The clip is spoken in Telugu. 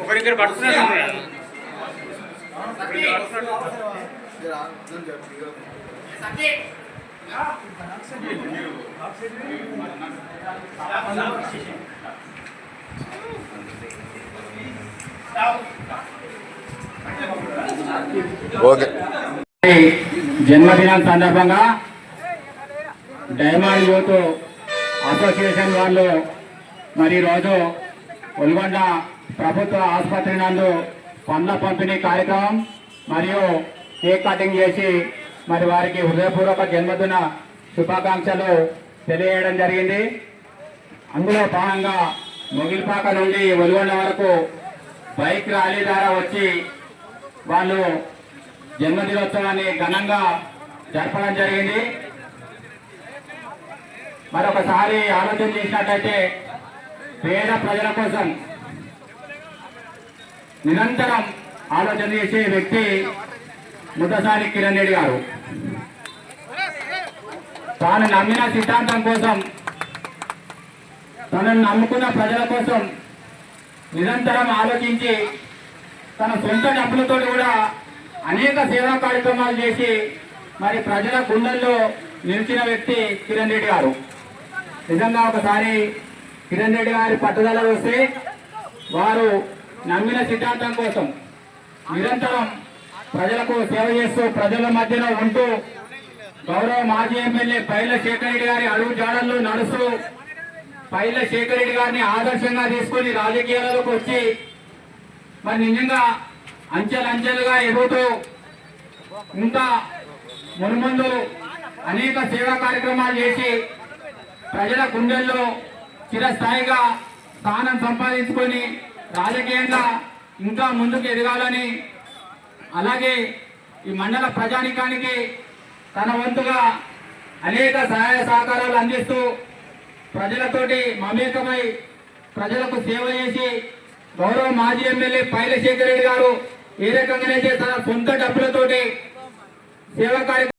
ఒకరిద్దరు పడుతున్నారు సబ్జెక్ట్ ఓకే. జన్మదినం సందర్భంగా డైమండ్ యూత్ అసోసియేషన్ వాళ్ళు మరి రోజు ఉల్గొండ ప్రభుత్వ ఆసుపత్రి నందు పండ్ల పంపిణీ కార్యక్రమం మరియు కేక్ కటింగ్ చేసి మరి వారికి హృదయపూర్వక జన్మదిన శుభాకాంక్షలు తెలియడం జరిగింది. అందులో భాగంగా మొగిలిపాక నుండి ఒల్గొండ వరకు బైక్ ర్యాలీ ద్వారా వచ్చి వాళ్ళు జన్మదినోత్సవాన్ని ఘనంగా జరపడం జరిగింది. మరొకసారి ఆలోచన చేసినట్టయితే పేద ప్రజల కోసం నిరంతరం ఆలోచన చేసే వ్యక్తి ముద్దసారి కిరణ్ రెడ్డి గారు. తాను నమ్మిన సిద్ధాంతం కోసం తనను నమ్ముకున్న ప్రజల కోసం నిరంతరం ఆలోచించి తన సొంత డబ్బులతో కూడా అనేక సేవా కార్యక్రమాలు చేసి మరి ప్రజల గుండెల్లో నిలిచిన వ్యక్తి కిరణ్ రెడ్డి గారు. నిజంగా ఒకసారి కిరణ్ రెడ్డి గారి పట్టుదల వస్తే వారు నమ్మిన సిద్ధాంతం కోసం నిరంతరం ప్రజలకు సేవ చేస్తూ ప్రజల మధ్యన ఉంటూ గౌరవ మాజీ ఎమ్మెల్యే పైల శేఖర్ రెడ్డి గారి అడుగు జాడల్లో నడుస్తూ పైల శేఖర్ రెడ్డి గారిని ఆదర్శంగా తీసుకొని రాజకీయాలలోకి వచ్చి మరి నిజంగా అంచెలంచెలుగా ఎదుగుతూ ఇంకా మున్ముందు అనేక సేవా కార్యక్రమాలు చేసి ప్రజల గుండెల్లో చిరస్థాయిగా స్థానం సంపాదించుకొని రాజకీయంగా ఇంకా ముందుకు ఎదగాలని అలాగే ఈ మండల ప్రజానికానికి తన వంతుగా అనేక సహాయ సహకారాలు అందిస్తూ ప్రజలతోటి మమేకమై ప్రజలకు సేవ చేసి గౌరవ మాజీ ఎమ్మెల్యే పైలశేఖర్ రెడ్డి గారు ఏ రకంగానైతే తన సొంత డబ్బులతోటి సేవా కార్యక్రమం